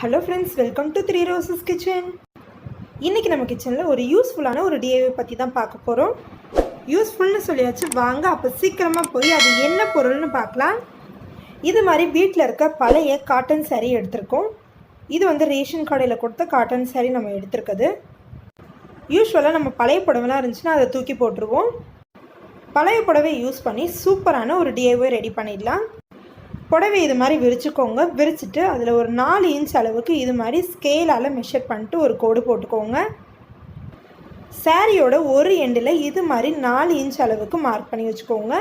Hello friends welcome to three Roses kitchen இன்றைக்கி நம்ம கிச்சனில் ஒரு யூஸ்ஃபுல்லான ஒரு டிஏவை பற்றி தான் பார்க்க போகிறோம் யூஸ்ஃபுல்னு சொல்லியாச்சு. வாங்க அப்போ சீக்கிரமாக போய் அது என்ன பொருள்னு பார்க்கலாம். இது மாதிரி வீட்டில் இருக்க பழைய காட்டன் saree எடுத்திருக்கோம். இது வந்து ரேஷன் கடையில் கொடுத்த காட்டன் saree நம்ம எடுத்திருக்குது யூஸ்வலாக நம்ம பழைய புடவைலாம் இருந்துச்சுன்னா அதை தூக்கி போட்டுருவோம். பழைய புடவை யூஸ் பண்ணி சூப்பரான ஒரு டிஏவை ரெடி பண்ணிடலாம். புடவை இது மாதிரி விரிச்சுக்கோங்க. விரிச்சிட்டு அதில் ஒரு நாலு இன்ச் அளவுக்கு இது மாதிரி ஸ்கேலால் மெஷர் பண்ணிட்டு ஒரு கோடு போட்டுக்கோங்க. சாரியோட ஒரு எண்டில் இது மாதிரி நாலு இன்ச் அளவுக்கு மார்க் பண்ணி வச்சுக்கோங்க.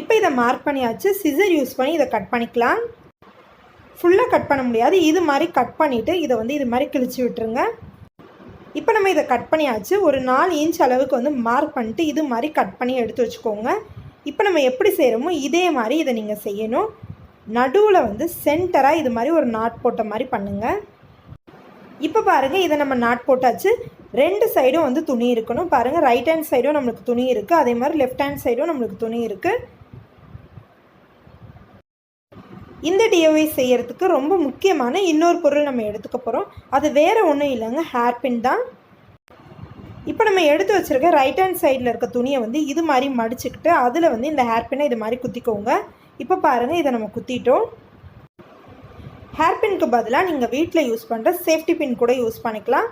இப்போ இதை மார்க் பண்ணியாச்சு. சிசர் யூஸ் பண்ணி இதை கட் பண்ணிக்கலாம். ஃபுல்லாக கட் பண்ண முடியாது. இது மாதிரி கட் பண்ணிவிட்டு இதை வந்து இது மாதிரி கிழிச்சு விட்டுருங்க. இப்போ நம்ம இதை கட் பண்ணியாச்சு. ஒரு நாலு இன்ச் அளவுக்கு வந்து மார்க் பண்ணிட்டு இது மாதிரி கட் பண்ணி எடுத்து வச்சுக்கோங்க. இப்போ நம்ம எப்படி செய்கிறோமோ இதே மாதிரி இதை நீங்கள் செய்யணும். நடுவில் வந்து சென்டராக இது மாதிரி ஒரு நாட் போட்ட மாதிரி பண்ணுங்கள் இப்போ பாருங்கள் இதை நம்ம நாட் போட்டாச்சு. ரெண்டு சைடும் வந்து துணி இருக்கணும். பாருங்கள் ரைட் ஹேண்ட் சைடும் நம்மளுக்கு துணி இருக்குது அதே மாதிரி லெஃப்ட் ஹேண்ட் சைடும் நம்மளுக்கு துணி இருக்குது இந்த டிஓஐ செய்கிறதுக்கு ரொம்ப முக்கியமான இன்னொரு பொருள் நம்ம எடுத்துக்க போகிறோம் அது வேறு ஒன்றும் இல்லைங்க ஹேர் பின் தான். இப்போ நம்ம எடுத்து வச்சுருக்க ரைட் ஹேண்ட் சைடில் இருக்க துணியை வந்து இது மாதிரி மடிச்சுக்கிட்டு அதில் வந்து இந்த ஹேர் பின்னை இது மாதிரி குத்திக்கோங்க. இப்போ பாருங்கள் இதை நம்ம குத்திட்டோம். ஹேர் பின்க்கு பதிலாக நீங்கள் வீட்டில் யூஸ் பண்ணுற சேஃப்டி பின் கூட யூஸ் பண்ணிக்கலாம்.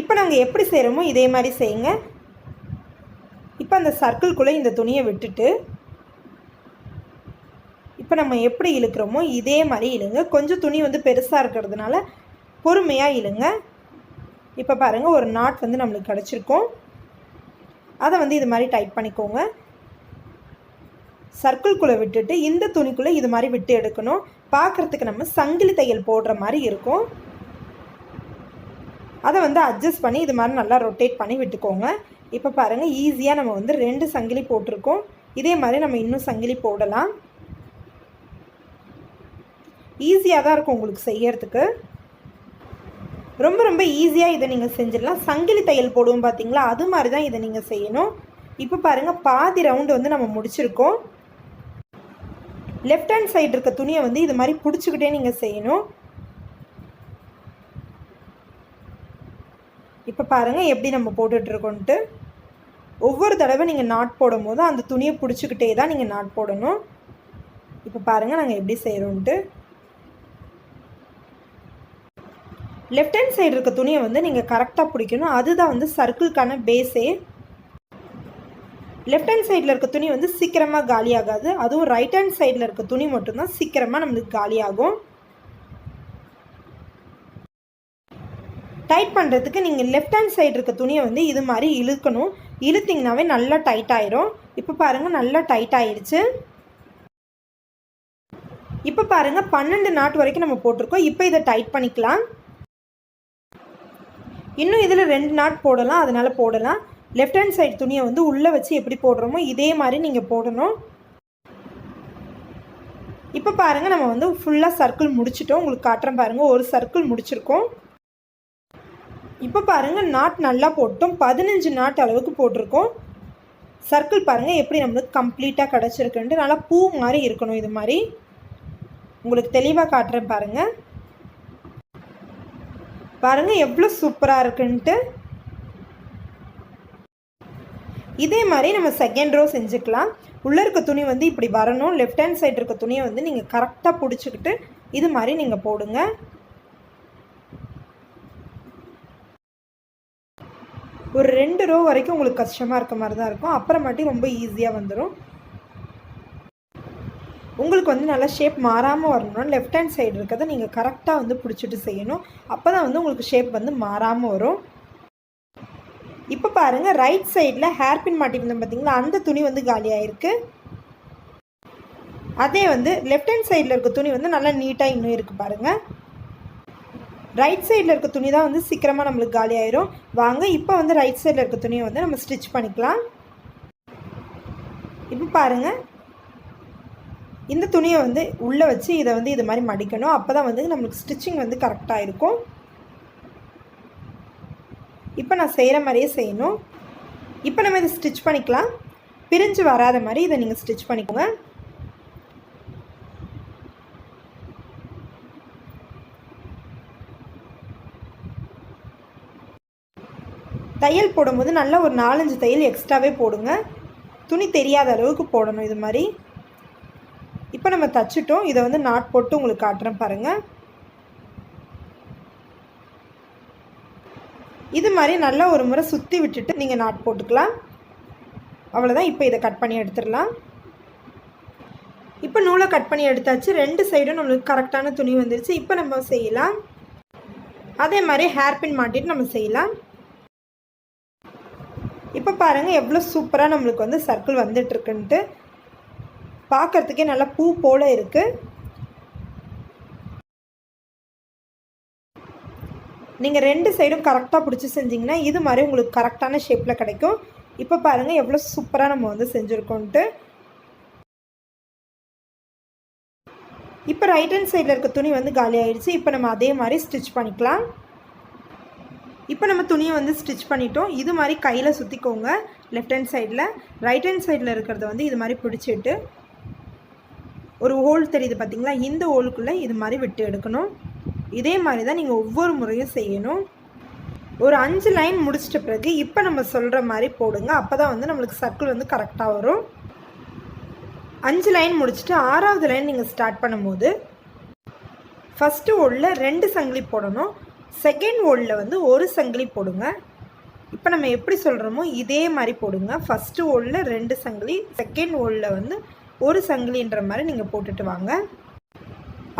இப்போ நாங்கள் எப்படி செய்கிறோமோ இதே மாதிரி செய்யுங்க. இப்போ அந்த சர்க்கிள்குள்ளே இந்த துணியை விட்டுட்டு இப்போ நம்ம எப்படி இழுக்கிறோமோ இதே மாதிரி இழுங்க. கொஞ்சம் துணி வந்து பெருசாக இருக்கிறதுனால பொறுமையாக இழுங்க. இப்போ பாருங்கள் ஒரு நாட் வந்து நம்மளுக்கு கிடச்சிருக்கும். அதை வந்து இது மாதிரி டைட் பண்ணிக்கோங்க. சர்க்கிள்குள்ளே விட்டுட்டு இந்த துணிக்குள்ளே இது மாதிரி விட்டு எடுக்கணும். பார்க்குறதுக்கு நம்ம சங்கிலி தையல் போடுற மாதிரி இருக்கும். அதை வந்து அட்ஜஸ்ட் பண்ணி இது மாதிரி நல்லா ரொட்டேட் பண்ணி விட்டுக்கோங்க. இப்போ பாருங்கள் ஈஸியாக நம்ம வந்து ரெண்டு சங்கிலி போட்டிருக்கோம். இதே மாதிரி நம்ம இன்னும் சங்கிலி போடலாம். ஈஸியாக தான் இருக்கும் உங்களுக்கு செய்யறதுக்கு. ரொம்ப ரொம்ப ஈஸியாக இதை நீங்கள் செஞ்சிடலாம். சங்கிலி தையல் போடுவோம் பார்த்தீங்களா அது மாதிரி தான் இதை நீங்கள் செய்யணும். இப்போ பாருங்கள் பாதி ரவுண்டு வந்து நம்ம முடிச்சிருக்கோம். லெஃப்ட் ஹேண்ட் சைடு இருக்க துணியை வந்து இது மாதிரி பிடிச்சிக்கிட்டே நீங்கள் செய்யணும். இப்போ பாருங்கள் எப்படி நம்ம போட்டுட்ருக்கோன்ட்டு ஒவ்வொரு தடவை நீங்கள் நாட் போடும் போது அந்த துணியை பிடிச்சிக்கிட்டே தான் நீங்கள் நாட் போடணும். இப்போ பாருங்கள் நாங்கள் எப்படி செய்கிறோன்ட்டு லெஃப்ட் ஹேண்ட் சைடு இருக்க துணியை வந்து நீங்கள் கரெக்டாக பிடிக்கணும். அதுதான் வந்து சர்க்கிள்கான பேஸே லெஃப்ட் ஹேண்ட் சைடில் இருக்க துணி வந்து சீக்கிரமாக காலியாகாது. அதுவும் ரைட் ஹேண்ட் சைடில் இருக்க துணி மட்டும்தான் சீக்கிரமாக நம்மளுக்கு காலியாகும். டைட் பண்ணுறதுக்கு நீங்கள் லெஃப்ட் ஹேண்ட் சைடு இருக்க துணியை வந்து இது மாதிரி இழுக்கணும். இழுத்திங்கனாவே நல்லா டைட் ஆயிரும். இப்போ பாருங்கள் நல்லா டைட் ஆயிடுச்சு இப்போ பாருங்கள் பன்னெண்டு நாட் வரைக்கும் நம்ம போட்டிருக்கோம். இப்போ இதை டைட் பண்ணிக்கலாம். இன்னும் இதில் ரெண்டு நாட் போடலாம் அதனால் போடலாம். லெஃப்ட் ஹேண்ட் சைடு துணியை வந்து உள்ளே வச்சு எப்படி போடுறோமோ இதே மாதிரி நீங்கள் போடணும். இப்போ பாருங்கள் நம்ம வந்து ஃபுல்லாக சர்க்கிள் முடிச்சிட்டோம். உங்களுக்கு காட்டுறேன் பாருங்கள் ஒரு சர்க்கிள் முடிச்சிருக்கோம். இப்போ பாருங்கள் நாட் நல்லா போட்டோம். பதினஞ்சு நாட் அளவுக்கு போட்டிருக்கோம். சர்க்கிள் பாருங்கள் எப்படி நம்மளுக்கு கம்ப்ளீட்டாக கிடச்சிருக்குன்ட்டு. நல்லா பூ மாதிரி இருக்கணும் இது மாதிரி. உங்களுக்கு தெளிவாக காட்டுறேன் பாருங்கள் பாருங்கள் எவ்வளோ சூப்பராக இருக்குன்ட்டு. இதே மாதிரி நம்ம செகண்ட் ரோ செஞ்சுக்கலாம். உள்ளே இருக்க துணி வந்து இப்படி வரணும். லெஃப்ட் ஹேண்ட் சைடு இருக்க துணியை வந்து நீங்கள் கரெக்டாக பிடிச்சிக்கிட்டு இது மாதிரி நீங்கள் போடுங்க. ஒரு ரெண்டு ரோ வரைக்கும் உங்களுக்கு கஷ்டமாக இருக்க மாதிரி தான் இருக்கும். அப்புறமாட்டி ரொம்ப ஈஸியாக வந்துடும் உங்களுக்கு வந்து நல்லா ஷேப் மாறாமல் வரணும்னா லெஃப்ட் ஹேண்ட் சைடு இருக்கிறத நீங்கள் கரெக்டாக வந்து பிடிச்சிட்டு செய்யணும். அப்போ தான் வந்து உங்களுக்கு ஷேப் வந்து மாறாமல் வரும். இப்போ பாருங்கள் ரைட் சைடில் ஹேர் பின் மாட்டிருந்தோம் பார்த்தீங்களா அந்த துணி வந்து காலியாகிருக்கு அதே வந்து லெஃப்ட் ஹேண்ட் சைடில் இருக்க துணி வந்து நல்லா நீட்டாக இன்னும் இருக்குது பாருங்கள் ரைட் சைடில் இருக்க துணி தான் வந்து சீக்கிரமாக நம்மளுக்கு காலி ஆயிரும். வாங்க இப்போ வந்து ரைட் சைடில் இருக்க துணியை வந்து நம்ம ஸ்டிச் பண்ணிக்கலாம். இப்போ பாருங்கள் இந்த துணியை வந்து உள்ளே வச்சு இதை வந்து இது மாதிரி மடிக்கணும். அப்போ தான் வந்து நம்மளுக்கு ஸ்டிச்சிங் வந்து கரெக்டாக இருக்கும். இப்போ நான் செய்கிற மாதிரியே செய்யணும். இப்போ நம்ம இதை ஸ்டிச் பண்ணிக்கலாம். பிரிஞ்சு வராத மாதிரி இதை நீங்கள் ஸ்டிச் பண்ணிக்கோங்க. தையல் போடும்போது நல்லா ஒரு நாலஞ்சு தையல் எக்ஸ்ட்ராவே போடுங்க. துணி தெரியாத அளவுக்கு போடணும் இது மாதிரி. இப்போ நம்ம தச்சுட்டோம். இதை வந்து நாட் போட்டு உங்களுக்கு காட்டுறேன் பாருங்கள் இது மாதிரி நல்லா ஒரு முறை சுற்றி விட்டுட்டு நீங்கள் நாட் போட்டுக்கலாம். அவ்வளோதான் இப்போ இதை கட் பண்ணி எடுத்துடலாம். இப்போ நூலை கட் பண்ணி எடுத்தாச்சு. ரெண்டு சைடும் நம்மளுக்கு கரெக்டான துணி வந்துருச்சு. இப்போ நம்ம செய்யலாம். அதே மாதிரி ஹேர் பின் மாட்டிட்டு நம்ம செய்யலாம். இப்போ பாருங்கள் எவ்வளோ சூப்பராக நம்மளுக்கு வந்து சர்க்கிள் வந்துட்டுருக்குன்ட்டு பார்க்குறதுக்கே நல்லா பூ போல் இருக்குது நீங்கள் ரெண்டு சைடும் கரெக்டாக பிடிச்சி செஞ்சிங்கன்னா இது மாதிரி உங்களுக்கு கரெக்டான ஷேப்பில் கிடைக்கும். இப்போ பாருங்கள் எவ்வளோ சூப்பராக நம்ம வந்து செஞ்சுருக்கோன்ட்டு. இப்போ ரைட் ஹேண்ட் சைடில் இருக்க துணி வந்து காலி ஆயிடுச்சு. இப்போ நம்ம அதே மாதிரி ஸ்டிச் பண்ணிக்கலாம். இப்போ நம்ம துணியை வந்து ஸ்டிச் பண்ணிட்டோம். இது மாதிரி கையில் சுற்றிக்கோங்க லெஃப்ட் ஹேண்ட் சைடில் ரைட் ஹேண்ட் சைடில் இருக்கிறத வந்து இது மாதிரி பிடிச்சிட்டு ஒரு ஹோல் தெரியுது பார்த்தீங்களா இந்த ஹோலுக்குள்ளே இது மாதிரி விட்டு எடுக்கணும். இதே மாதிரி தான் நீங்கள் ஒவ்வொரு முறையும் செய்யணும். ஒரு அஞ்சு லைன் முடிச்சிட்ட பிறகு இப்போ நம்ம சொல்கிற மாதிரி போடுங்க. அப்போ தான் வந்து நம்மளுக்கு சர்க்கிள் வந்து கரெக்டாக வரும். அஞ்சு லைன் முடிச்சுட்டு ஆறாவது லைன் நீங்கள் ஸ்டார்ட் பண்ணும்போது ஃபஸ்ட்டு ஓலில் ரெண்டு சங்கிலி போடணும். செகண்ட் ஓலில் வந்து ஒரு சங்கிலி போடுங்க. இப்போ நம்ம எப்படி சொல்கிறோமோ இதே மாதிரி போடுங்க. ஃபஸ்ட்டு ஓலில் ரெண்டு சங்கிலி செகண்ட் ஓலில் வந்து ஒரு சங்கிலின்ற மாதிரி நீங்கள் போட்டுட்டு வாங்க.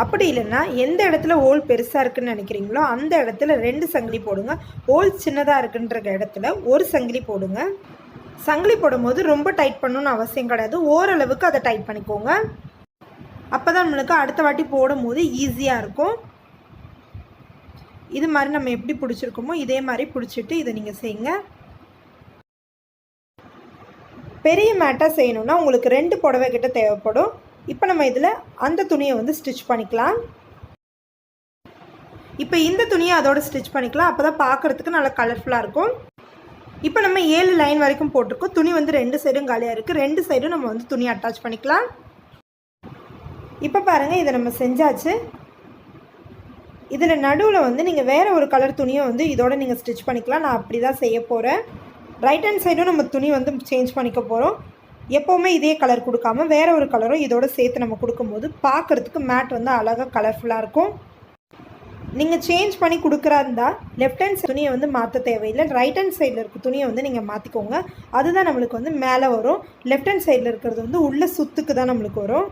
அப்படி இல்லைன்னா எந்த இடத்துல ஓல் பெருசாக இருக்குன்னு நினைக்கிறீங்களோ அந்த இடத்துல ரெண்டு சங்கிலி போடுங்க. ஓல் சின்னதாக இருக்குன்ற இடத்துல ஒரு சங்கிலி போடுங்க. சங்கிலி போடும்போது ரொம்ப டைட் பண்ணணும்னு அவசியம் கிடையாது. ஓரளவுக்கு அதை டைட் பண்ணிக்கோங்க. அப்போ தான் நம்மளுக்கு அடுத்த வாட்டி போடும்போது ஈஸியாக இருக்கும். இது மாதிரி நம்ம எப்படி பிடிச்சிருக்கோமோ இதே மாதிரி பிடிச்சிட்டு இதை நீங்கள் செய்யுங்க. பெரிய மேட்டாக செய்யணுன்னா உங்களுக்கு ரெண்டு புடவை கிட்ட தேவைப்படும். இப்போ நம்ம இதில் அந்த துணியை வந்து ஸ்டிச் பண்ணிக்கலாம். இப்போ இந்த துணியை அதோட ஸ்டிச் பண்ணிக்கலாம். அப்போ தான் பார்க்குறதுக்கு நல்லா கலர்ஃபுல்லாக இருக்கும். இப்போ நம்ம ஏழு லைன் வரைக்கும் போட்டிருக்கோம். துணி வந்து ரெண்டு சைடும் காலியாக இருக்குது ரெண்டு சைடும் நம்ம வந்து துணி அட்டாச் பண்ணிக்கலாம். இப்போ பாருங்கள் இதை நம்ம செஞ்சாச்சு. இதில் நடுவில் வந்து நீங்கள் வேறு ஒரு கலர் துணியை வந்து இதோட நீங்கள் ஸ்டிச் பண்ணிக்கலாம். நான் அப்படி தான் செய்ய போகிறேன் ரைட் ஹேண்ட் சைடும் நம்ம துணி வந்து சேஞ்ச் பண்ணிக்க போகிறோம் எப்போவுமே இதே கலர் கொடுக்காம வேறு ஒரு கலரும் இதோட சேர்த்து நம்ம கொடுக்கும்போது பார்க்குறதுக்கு மேட் வந்து அழகாக கலர்ஃபுல்லாக இருக்கும். நீங்கள் சேஞ்ச் பண்ணி கொடுக்குறா இருந்தால் லெஃப்ட் ஹேண்ட் துணியை வந்து மாற்ற தேவையில்லை. ரைட் ஹேண்ட் சைடில் இருக்க துணியை வந்து நீங்கள் மாற்றிக்கோங்க அதுதான் நம்மளுக்கு வந்து மேலே வரும். லெஃப்ட் ஹேண்ட் சைடில் இருக்கிறது வந்து உள்ள சுத்துக்கு தான் நம்மளுக்கு வரும்.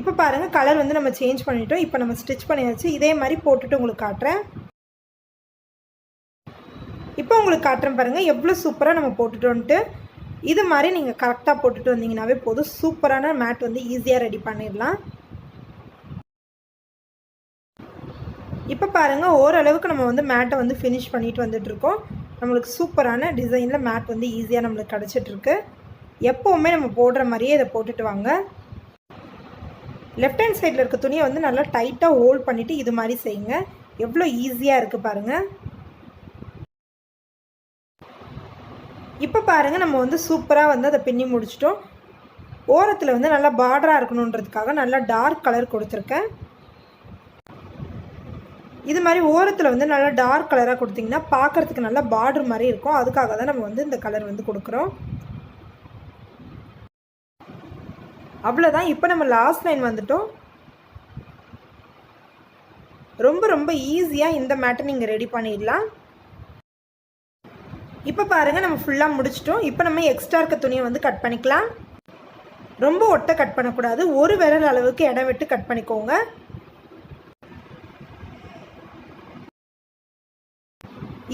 இப்போ பாருங்கள் கலர் வந்து நம்ம சேஞ்ச் பண்ணிட்டோம். இப்போ நம்ம ஸ்டிச் பண்ணியாச்சு. இதே மாதிரி போட்டுட்டு உங்களுக்கு காட்டுறேன். இப்போ உங்களுக்கு காட்டுறேன் பாருங்கள் எவ்வளோ சூப்பராக நம்ம போட்டுட்டோன்ட்டு இது மாதிரி நீங்கள் கரெக்டாக போட்டுட்டு வந்தீங்கனாவே போதும். சூப்பரான மேட் வந்து ஈஸியாக ரெடி பண்ணிடலாம். இப்போ பாருங்கள் ஓரளவுக்கு நம்ம வந்து மேட்டை வந்து ஃபினிஷ் பண்ணிட்டு வந்துட்ருக்கோம் நம்மளுக்கு சூப்பரான டிசைனில் மேட் வந்து ஈஸியாக நம்மளுக்கு கிடச்சிட்ருக்கு எப்போவுமே நம்ம போடுற மாதிரியே இதை போட்டுட்டு வாங்க. லெஃப்ட் ஹேண்ட் சைடில் இருக்க துணியை வந்து நல்லா டைட்டாக ஹோல்ட் பண்ணிவிட்டு இது மாதிரி செய்யுங்க. எவ்வளோ ஈஸியாக இருக்குது பாருங்கள் இப்போ பாருங்கள் நம்ம வந்து சூப்பராக வந்து அதை பின்னி முடிச்சிட்டோம். ஓரத்தில் வந்து நல்லா பார்டராக இருக்கணுன்றதுக்காக நல்லா டார்க் கலர் கொடுத்துருக்கேன். இது மாதிரி ஓரத்தில் வந்து நல்லா டார்க் கலராக கொடுத்திங்கன்னா பார்க்குறதுக்கு நல்லா பார்டர் மாதிரி இருக்கும். அதுக்காக தான் நம்ம வந்து இந்த கலர் வந்து கொடுக்குறோம். அவ்வளோதான் இப்போ நம்ம லாஸ்ட் லைன் வந்துட்டோம். ரொம்ப ரொம்ப ஈஸியாக இந்த மேட்டை நீங்கள் ரெடி பண்ணிடலாம். இப்போ பாருங்கள் நம்ம ஃபுல்லாக முடிச்சிட்டோம். இப்போ நம்ம எக்ஸ்ட்ரா இருக்க துணியை வந்து கட் பண்ணிக்கலாம். ரொம்ப ஒட்டை கட் பண்ணக்கூடாது. ஒரு விரல் அளவுக்கு இடம் விட்டு கட் பண்ணிக்கோங்க.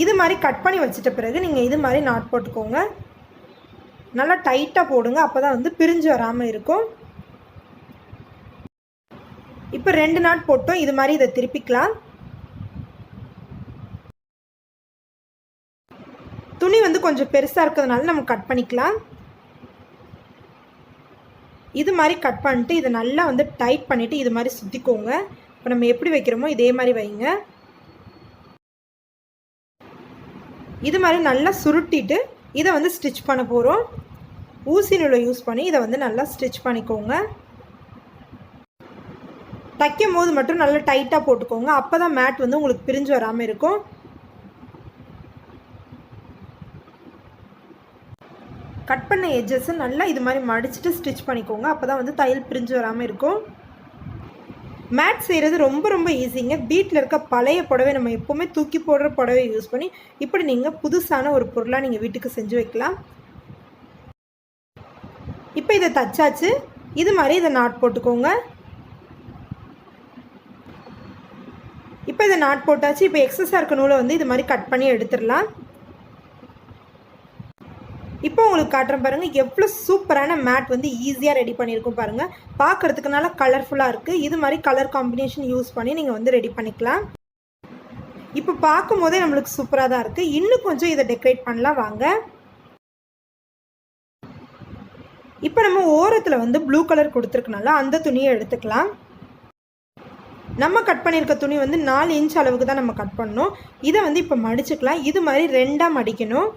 இது மாதிரி கட் பண்ணி வச்சிட்ட பிறகு நீங்கள் இது மாதிரி நாட் போட்டுக்கோங்க. நல்லா டைட்டாக போடுங்க. அப்போ தான் வந்து பிரிஞ்சு வராமல் இருக்கும். இப்போ ரெண்டு நாட் போட்டோம். இது மாதிரி இதை திருப்பிக்கலாம் துணி வந்து கொஞ்சம் பெருசாக இருக்கிறதுனால நம்ம கட் பண்ணிக்கலாம். இது மாதிரி கட் பண்ணிட்டு இதை நல்லா வந்து டைட் பண்ணிவிட்டு இது மாதிரி சுற்றிக்கோங்க இப்போ நம்ம எப்படி வைக்கிறோமோ இதே மாதிரி வைங்க. இது மாதிரி நல்லா சுருட்டிட்டு இதை வந்து ஸ்டிச் பண்ண போகிறோம் ஊசி நூலை யூஸ் பண்ணி இதை வந்து நல்லா ஸ்டிச் பண்ணிக்கோங்க. தைக்கும் போது மட்டும் நல்லா டைட்டாக போட்டுக்கோங்க. அப்போ தான் மேட் வந்து உங்களுக்கு பிரிஞ்சு வராமல் இருக்கும். கட் பண்ண எஜ்ஜஸ்ஸை நல்லா இது மாதிரி மடிச்சுட்டு ஸ்டிச் பண்ணிக்கோங்க. அப்போ தான் வந்து தையல் பிரிஞ்சு வராமல் இருக்கும். மேட் செய்கிறது ரொம்ப ரொம்ப ஈஸிங்க வீட்டில் இருக்க பழைய புடவை நம்ம எப்போவுமே தூக்கி போடுற புடவை யூஸ் பண்ணி இப்படி நீங்கள் புதுசான ஒரு பொருளாக நீங்கள் வீட்டுக்கு செஞ்சு வைக்கலாம். இப்போ இதை தச்சாச்சு. இது மாதிரி இதை நாட் போட்டுக்கோங்க. இப்போ இதை நாட் போட்டாச்சு. இப்போ எக்ஸஸாக இருக்க நூலை வந்து இது மாதிரி கட் பண்ணி எடுத்துடலாம். இப்போ உங்களுக்கு காட்டுறேன் பாருங்கள் எவ்வளோ சூப்பரான மேட் வந்து ஈஸியாக ரெடி பண்ணியிருக்கோம் பாருங்கள் பார்க்குறதுக்கு நல்லா கலர்ஃபுல்லாக இருக்குது இது மாதிரி கலர் காம்பினேஷன் யூஸ் பண்ணி நீங்கள் வந்து ரெடி பண்ணிக்கலாம். இப்போ பார்க்கும் போதே நம்மளுக்கு சூப்பராக தான் இருக்குது இன்னும் கொஞ்சம் இதை டெக்கரேட் பண்ணலாம் வாங்க. இப்போ நம்ம ஓரத்தில் வந்து ப்ளூ கலர் கொடுத்துருக்கனால அந்த துணியை எடுத்துக்கலாம். நம்ம கட் பண்ணியிருக்க துணி வந்து நாலு இன்ச் அளவுக்கு தான் நம்ம கட் பண்ணணும். இதை வந்து இப்போ மடிச்சுக்கலாம். இது மாதிரி ரெண்டாக மடிக்கணும்.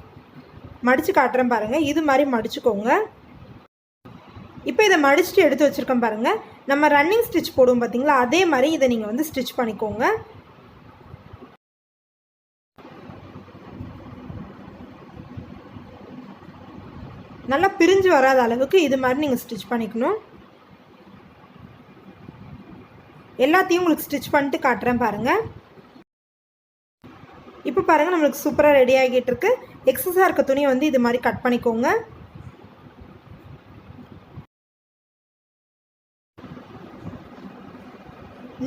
மடித்து காட்டுறேன் பாருங்கள் இது மாதிரி மடிச்சுக்கோங்க. இப்போ இதை மடிச்சுட்டு எடுத்து வச்சுருக்கேன் பாருங்கள் நம்ம ரன்னிங் ஸ்டிச் போடுவோம் பார்த்தீங்களா அதே மாதிரி இதை நீங்கள் வந்து ஸ்டிச் பண்ணிக்கோங்க. நல்லா பிரிஞ்சு வராத அளவுக்கு இது மாதிரி நீங்கள் ஸ்டிச் பண்ணிக்கணும். எல்லாத்தையும் உங்களுக்கு ஸ்டிச் பண்ணிட்டு காட்டுறேன் பாருங்கள் பாருங்கள் நம்மளுக்கு சூப்பராக ரெடி ஆகிட்டு இருக்கு. எக்ஸஸாக இருக்க துணியை வந்து இது மாதிரி கட் பண்ணிக்கோங்க.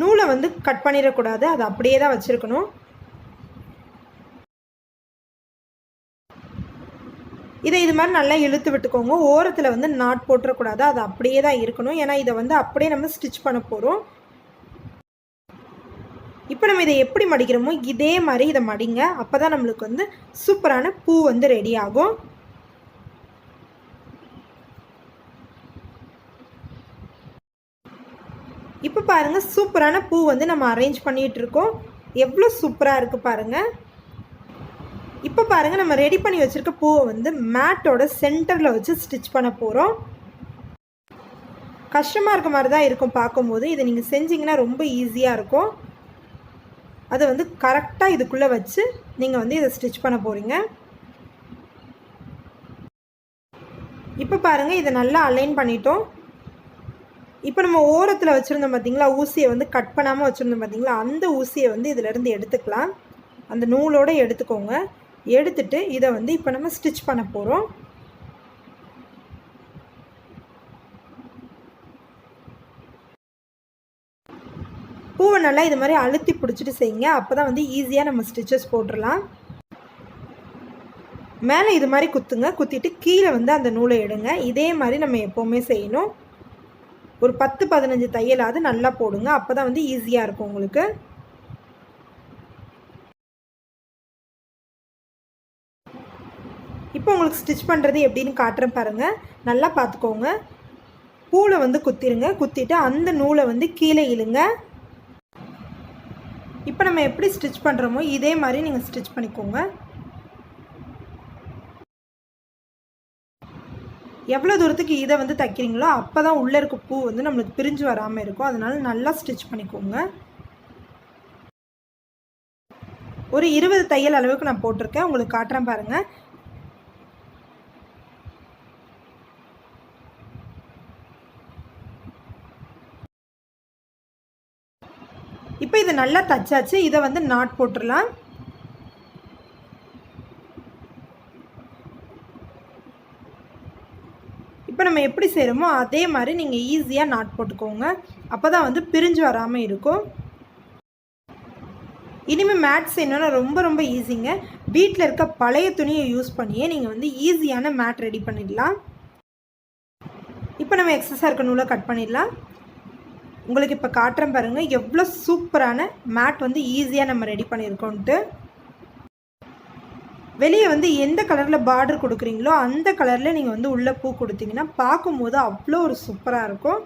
நூலை வந்து கட் பண்ணிடக்கூடாது அது அப்படியே தான் வச்சுருக்கணும். இதை இது மாதிரி நல்லா இழுத்து விட்டுக்கோங்க. ஓரத்தில் வந்து நாட் போட்டுறக்கூடாது அது அப்படியே தான் இருக்கணும். ஏன்னா இதை வந்து அப்படியே நம்ம ஸ்டிச் பண்ண போகிறோம் இப்போ நம்ம இதை எப்படி மடிக்கிறோமோ இதே மாதிரி இதை மடிங்க. அப்போ தான் நம்மளுக்கு வந்து சூப்பரான பூ வந்து ரெடி ஆகும். இப்போ பாருங்கள் சூப்பரான பூ வந்து நம்ம அரேஞ்ச் பண்ணிகிட்ருக்கோம் எவ்வளோ சூப்பராக இருக்குது பாருங்கள் இப்போ பாருங்கள் நம்ம ரெடி பண்ணி வச்சுருக்க பூவை வந்து மேட்டோட சென்டரில் வச்சு ஸ்டிச் பண்ண போகிறோம் கஷ்டமாக இருக்க மாதிரி தான் இருக்கும் பார்க்கும்போது. இதை நீங்கள் செஞ்சிங்கன்னா ரொம்ப ஈஸியாக இருக்கும். அதை வந்து கரெக்டாக இதுக்குள்ளே வச்சு நீங்கள் வந்து இதை ஸ்டிச் பண்ண போகிறீங்க இப்போ பாருங்கள் இதை நல்லா அலைன் பண்ணிட்டோம். இப்போ நம்ம ஓரத்தில் வச்சுருந்தோம் பார்த்தீங்களா ஊசியை வந்து கட் பண்ணாமல் வச்சுருந்தோம் பார்த்தீங்களா அந்த ஊசியை வந்து இதிலேருந்து எடுத்துக்கலாம். அந்த நூலோடு எடுத்துக்கோங்க. எடுத்துட்டு இதை வந்து இப்போ நம்ம ஸ்டிச் பண்ண போகிறோம் பூவை நல்லா இது மாதிரி அழுத்தி பிடிச்சிட்டு செய்யுங்க. அப்போ தான் வந்து ஈஸியாக நம்ம ஸ்டிச்சஸ் போட்டுடலாம். மேலே இது மாதிரி குத்துங்க. குத்திட்டு கீழே வந்து அந்த நூலை எடுங்க. இதே மாதிரி நம்ம எப்போவுமே செய்யணும். ஒரு பத்து பதினஞ்சு தையலாவது நல்லா போடுங்க. அப்போ தான் வந்து ஈஸியாக இருக்கும் உங்களுக்கு. இப்போ உங்களுக்கு ஸ்டிச் பண்ணுறது எப்படின்னு காட்டுறேன் பாருங்கள் நல்லா பார்த்துக்கோங்க. பூவில் வந்து குத்திருங்க. குத்திட்டு அந்த நூலை வந்து கீழே இழுங்க. இப்போ நம்ம எப்படி ஸ்டிச் பண்ணுறோமோ இதே மாதிரி நீங்கள் ஸ்டிச் பண்ணிக்கோங்க. எவ்வளோ தூரத்துக்கு இதை வந்து தைக்கிறீங்களோ அப்போ தான் உள்ளே இருக்க பூ வந்து நம்மளுக்கு பிரிஞ்சு வராமல் இருக்கும். அதனால் நல்லா ஸ்டிச் பண்ணிக்கோங்க. ஒரு இருபது தையல் அளவுக்கு நான் போட்டிருக்கேன். உங்களுக்கு காட்டுறேன் பாருங்கள் இப்போ இது நல்லா தச்சாச்சு இதை வந்து நாட் போட்டுடலாம். இப்போ நம்ம எப்படி செய்கிறோமோ அதே மாதிரி நீங்கள் ஈஸியாக நாட் போட்டுக்கோங்க. அப்போ தான் வந்து பிரிஞ்சு வராமல் இருக்கும். இனிமேல் மேட் செய்யணும்னா ரொம்ப ரொம்ப ஈஸிங்க வீட்டில் இருக்க பழைய துணியை யூஸ் பண்ணியே நீங்கள் வந்து ஈஸியான மேட் ரெடி பண்ணிடலாம். இப்போ நம்ம எக்ஸஸாக இருக்க நூலை கட் பண்ணிடலாம். உங்களுக்கு இப்போ காட்டுறேன் பாருங்கள் எவ்வளோ சூப்பரான மேட் வந்து ஈஸியாக நம்ம ரெடி பண்ணியிருக்கோன்ட்டு. வெளியே வந்து எந்த கலரில் பார்டர் கொடுக்குறீங்களோ அந்த கலரில் நீங்கள் வந்து உள்ளே பூ கொடுத்தீங்கன்னா பார்க்கும்போது அவ்வளோ ஒரு சூப்பராக இருக்கும்.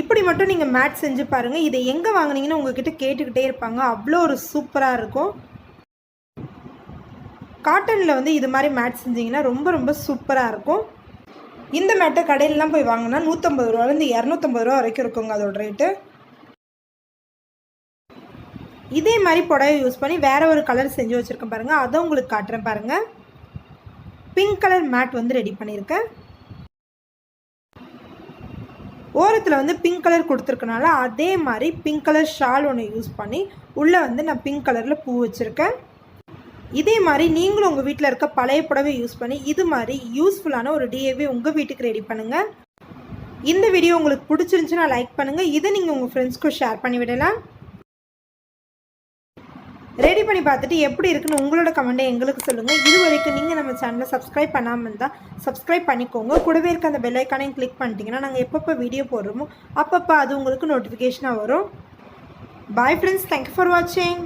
இப்படி மட்டும் நீங்கள் மேட் செஞ்சு பாருங்கள் இதை எங்கே வாங்கினீங்கன்னு உங்ககிட்ட கேட்டுக்கிட்டே இருப்பாங்க. அவ்வளோ ஒரு சூப்பராக இருக்கும். காட்டனில் வந்து இது மாதிரி மேட் செஞ்சிங்கன்னா ரொம்ப ரொம்ப சூப்பராக இருக்கும். இந்த மேட்டை கடையிலலாம் போய் வாங்கினா நூற்றம்பது ரூபாலேருந்து இரநூத்தம்பது ரூபா வரைக்கும் இருக்குங்க அதோட ரேட்டு. இதே மாதிரி புடவை யூஸ் பண்ணி வேறு ஒரு கலர் செஞ்சு வச்சுருக்கேன் பாருங்கள் அதை உங்களுக்கு காட்டுறேன் பாருங்கள் பிங்க் கலர் மேட் வந்து ரெடி பண்ணியிருக்கேன். ஓரத்தில் வந்து பிங்க் கலர் கொடுத்துருக்கனால அதே மாதிரி பிங்க் கலர் ஷால் ஒன்று யூஸ் பண்ணி உள்ளே வந்து நான் பிங்க் கலரில் பூ வச்சுருக்கேன். இதே மாதிரி நீங்களும் உங்கள் வீட்டில் இருக்க பழைய புடவை யூஸ் பண்ணி இது மாதிரி யூஸ்ஃபுல்லான ஒரு டிஏவி உங்கள் வீட்டுக்கு ரெடி பண்ணுங்கள் இந்த வீடியோ உங்களுக்கு பிடிச்சிருந்துச்சுன்னா லைக் பண்ணுங்கள் இதை நீங்கள் உங்கள் ஃப்ரெண்ட்ஸ்க்கும் ஷேர் பண்ணி விடலாம். ரெடி பண்ணி பார்த்துட்டு எப்படி இருக்குன்னு உங்களோட கமெண்ட்டை எங்களுக்கு சொல்லுங்கள் இது வரைக்கும் நீங்கள் நம்ம சேனலை சப்ஸ்கிரைப் பண்ணாமல் இருந்தால் சப்ஸ்கிரைப் பண்ணிக்கோங்க. கூடவே இருக்க அந்த பெல்லைக்கானையும் கிளிக் பண்ணிட்டீங்கன்னா நாங்கள் எப்பப்போ வீடியோ போடுறோமோ அப்பப்போ அது உங்களுக்கு நோட்டிஃபிகேஷனாக வரும். பாய் ஃப்ரெண்ட்ஸ் தேங்க்யூ ஃபார் வாட்சிங்